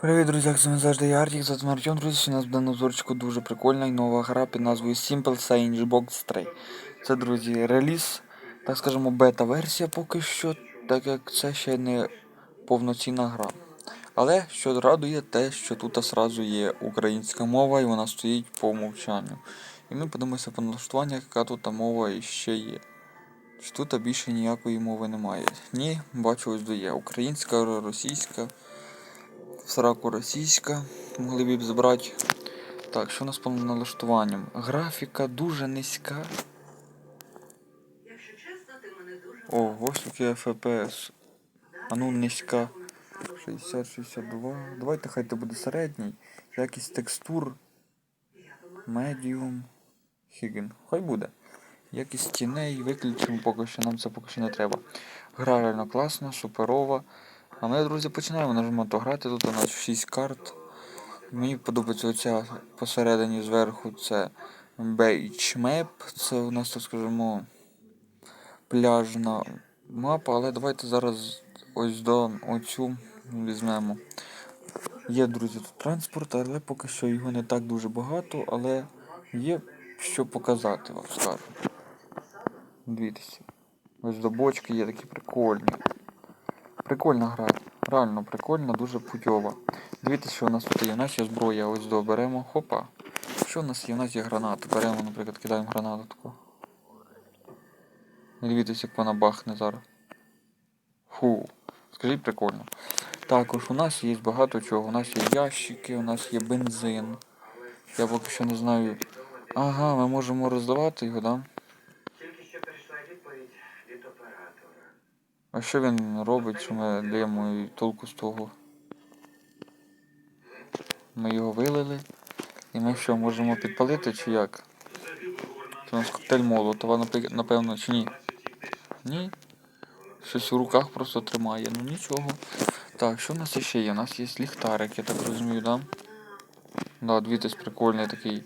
Привіт, друзі, як з вами завжди я Артік, за Артем, друзі, у нас буде на обзорчику дуже прикольна і нова гра під назвою Simple Science Box 3. Це, друзі, реліз, так скажемо, бета-версія поки що, так як це ще не повноцінна гра. Але що радує те, що тут сразу є українська мова і вона стоїть по умовчанню. І ми подивимося по налаштуваннях, яка тут мова іще є. Чи тут більше ніякої мови немає? Ні, бачу, ось є. Українська, російська сраку російська. Могли б збрати. Так, що у нас по налаштуванням? Графіка дуже низька. О, ось який FPS. А ну низька. 60-62. Давайте хай це буде середній. Якість текстур. Медіум. Хіген. Хай буде. Якість тіней виключимо поки що, нам це поки що не треба. Гра реально класна, суперова. А ми, друзі, починаємо нажимати грати. Тут у нас 6 карт. Мені подобається оця посередині зверху це Map. Це у нас, так скажемо, пляжна мапа, але давайте зараз ось до оцю візьмемо. Є, друзі, тут транспорт, але поки що його не так дуже багато, але є що показати, вам скажу. Дивіться. Ось до бочки є такі прикольні. Прикольна гра. Реально прикольна, дуже путьова. Дивіться, що у нас тут є. У нас є зброя, ось до беремо. Хопа. Що у нас є? У нас є гранати. Беремо, наприклад, кидаємо гранату таку. Дивіться, як вона бахне зараз. Фу. Скажіть прикольно. Також у нас є багато чого. У нас є ящики, у нас є бензин. Я поки що не знаю. Ага, ми можемо роздавати його, да? А що він робить, що ми даємо толку з того? Ми його вилили. І ми що, можемо підпалити чи як? Це у нас коктейль молотова, напевно, чи ні? Ні? Щось у руках просто тримає, ну нічого. Так, що в нас ще є? У нас є ліхтарик, я так розумію, да? Да, дивіться, прикольний такий.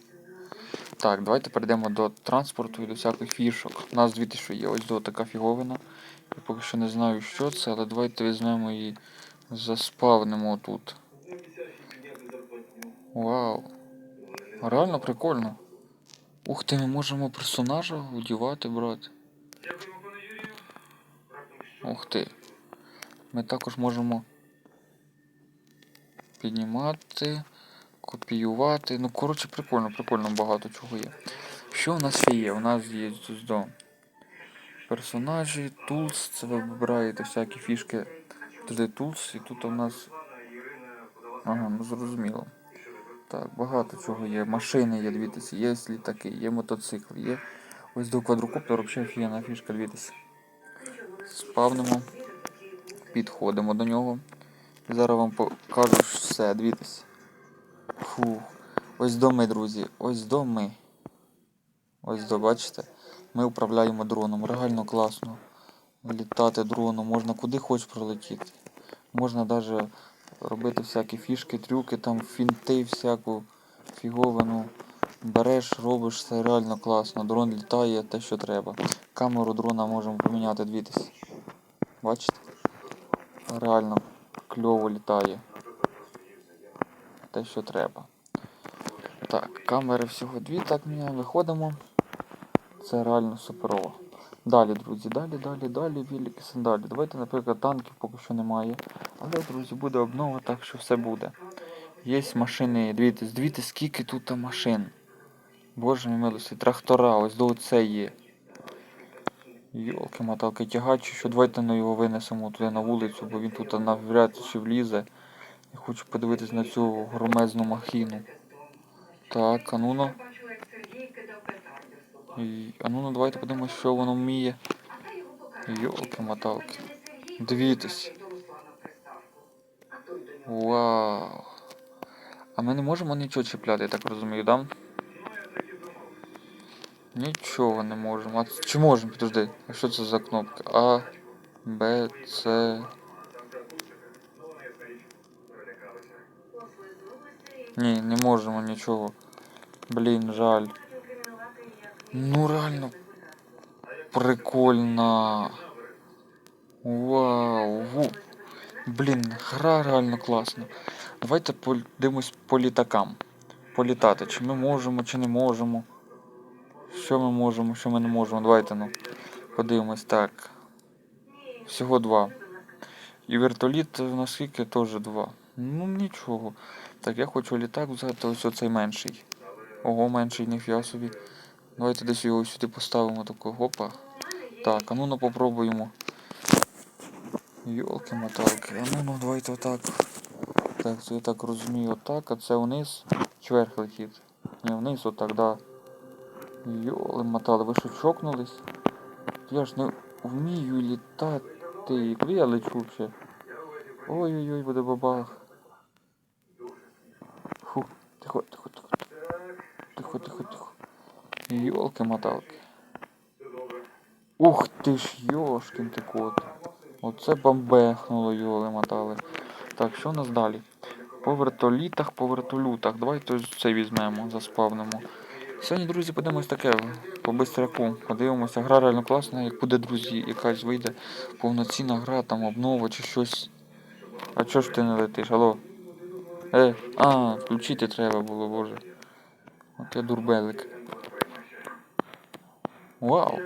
Так, давайте перейдемо до транспорту і до всяких фішок. У нас дивіться, що є. Ось до така фіговина. Я поки що не знаю, що це, але давайте візьмемо і заспавнимо тут. Вау. Реально прикольно. Ух ти, ми можемо персонажа одівати, брат. Ух ти. Ми також можемо піднімати, копіювати. Ну, коротше, прикольно, прикольно багато чого є. Що у нас ще є? У нас є тут до персонажі, tools, це ви вибираєте всякі фішки. Тут є tools, і тут у нас. Ага, ну зрозуміло. Так, багато чого є. Машини є, дивіться, є літаки, є мотоцикл, є. Ось до квадрокоптера взагалі офігенна фішка, дивіться. Спавнимо, підходимо до нього. Зараз вам покажу все, дивіться. Фу. Ось до ми, друзі. Ось до ми. Ось до, бачите? Ми управляємо дроном. Реально класно. Літати дроном, можна куди хоч пролетіти. Можна навіть робити всякі фішки, трюки, там фінти, всяку фіговину. Береш, робиш, це реально класно. Дрон літає те, що треба. Камеру дрона можемо поміняти, дивіться. Бачите? Реально кльово літає. Те, що треба. Так, камери всього дві, так міняємо, виходимо. Це реально суперово. Далі, друзі, далі, далі, далі, великі сандалі. Давайте, наприклад, танків поки що немає. Але, друзі, буде обнова, так що все буде. Є машини, дивіться, дивіться, скільки тут машин. Боже мій милості, трактора, ось до оце є. Йолки моталки тягач, що давайте на його винесемо туди на вулицю, бо він тут навряд чи влізе. Я хочу подивитись на цю громезну махіну. Так, а ну ну. А ну ну давайте подивимося, що воно вміє. А та. Йолки моталки. Сергій Дивіться. Вау. А ми не можемо нічого чіпляти, я так розумію, да? Нічого не можемо. А чи можемо? Підожди. А що це за кнопка? А, Б, С. Ні, не можемо нічого. Блін, жаль. Ну реально прикольно. Вау. Блін, гра реально класна. Давайте подивимось по літакам. Політати. Чи ми можемо, чи не можемо. Що ми можемо, що ми не можемо. Давайте ну. Подивимось так. Всього два. І вертоліт у нас скільки теж два. Ну нічого. Так, я хочу літак взяти ось оцей менший. Ого, менший, ніфіга собі. Давайте десь його сюди поставимо такого. Опа. Так, а ну ну попробуємо. Йолки моталки. А ну ну давайте отак. Так, це я так розумію, отак, а це вниз чи вверх летить. Ні, вниз отак, да. Йоли мотали, ви що чокнулись? Я ж не вмію літати. Куди я лечу ще? Ой-ой-ой, буде бабах. Фу, тихо, тихо, тихо. Тихо, тихо, тихо. Йолки-моталки. Ух ти ж, йошкін ти кот. Оце бомбехнуло, йоли мотали. Так, що у нас далі? По вертолітах, по вертолютах. Давайте цей візьмемо, заспавнимо. Сьогодні, друзі, подивимось таке по бистряку. Подивимося, гра реально класна, як буде, друзі, якась вийде повноцінна гра, там обнова чи щось. А чого ж ти не летиш? Алло? Е, а, включити треба було, боже. От я дурбелик. Вау!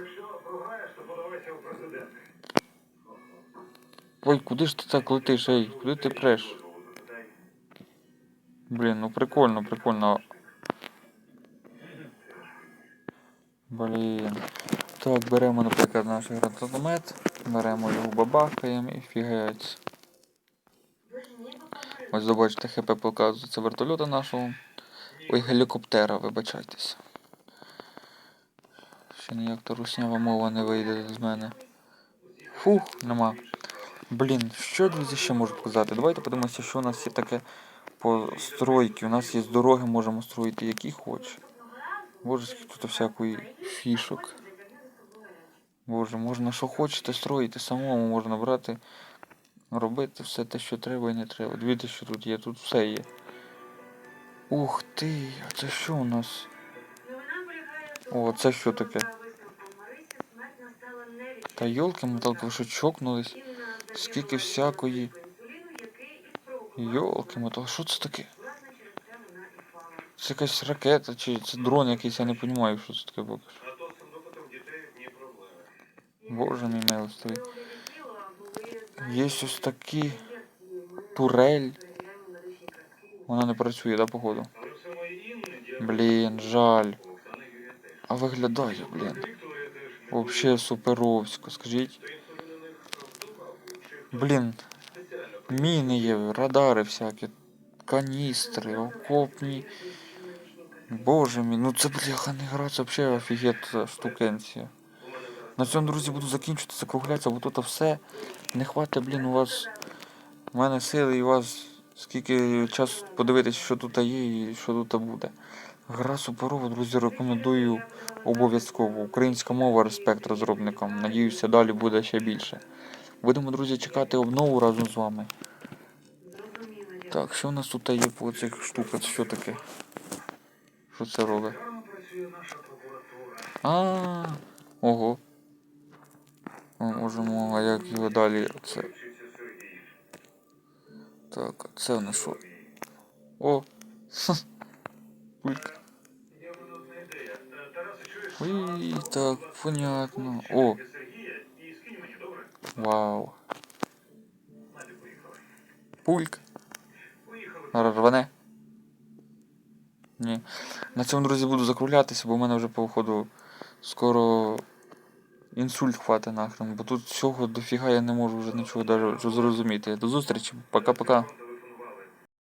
Ой, куди ж ти так летиш, ей? Куди ти преш? Блін, ну прикольно, прикольно. Блін. Так, беремо, наприклад, наш гранатомет, беремо його бабахаємо і фігається. Ось побачите, ХП показується вертольота нашого. Ой, гелікоптера, вибачайтеся. Ще ніяк та руснява мова не вийде з мене. Фух, нема. Блін, що, друзі, ще можу показати? Давайте подивимося, що у нас є таке по стройки. У нас є дороги, можемо строїти які хоч. Боже, скільки тут всякої фішок. Боже, можна що хочете строїти, самому можна брати, робити все те, що треба і не треба. Дивіться, що тут є, тут все є. Ух ти, а це що у нас? О, це що таке? Та йолки моталки, ви що чокнулись? Скільки всякої. Йолки моталки, що це таке? Це якась ракета чи це дрон якийсь, я не розумію, що це таке поки що. Боже мій милостивий. Є ось такі турель. Вона не працює, да, походу? Блін, жаль. А виглядає, блін. Вообще суперовсько, скажіть. Блін, міни є, радари всякі, каністри, окопні. Боже мій, ну це бляха не гра, це взагалі офігет штукенція. На цьому, друзі, буду закінчувати, закруглятися, бо тут все не хватить, блін, у вас. У мене сили і у вас скільки часу подивитися, що тут є і що тут буде. Гра суперова, друзі, рекомендую обов'язково. Українська мова, респект розробникам. Надіюся, далі буде ще більше. Будемо, друзі, чекати обнову разом з вами. Так, що в нас тут є по цих штуках? Що таке? Що це робить? А, ого. Ми можемо, а як його далі? Це. Так, це в нас що? О! Пульт. Ой, так, понятно. О, вау. Пульк. Рване. Ні. На цьому, друзі, буду закруглятися, бо в мене вже по ходу скоро інсульт хватить нахрен, бо тут всього дофіга я не можу вже нічого даже зрозуміти. До зустрічі. Пока-пока.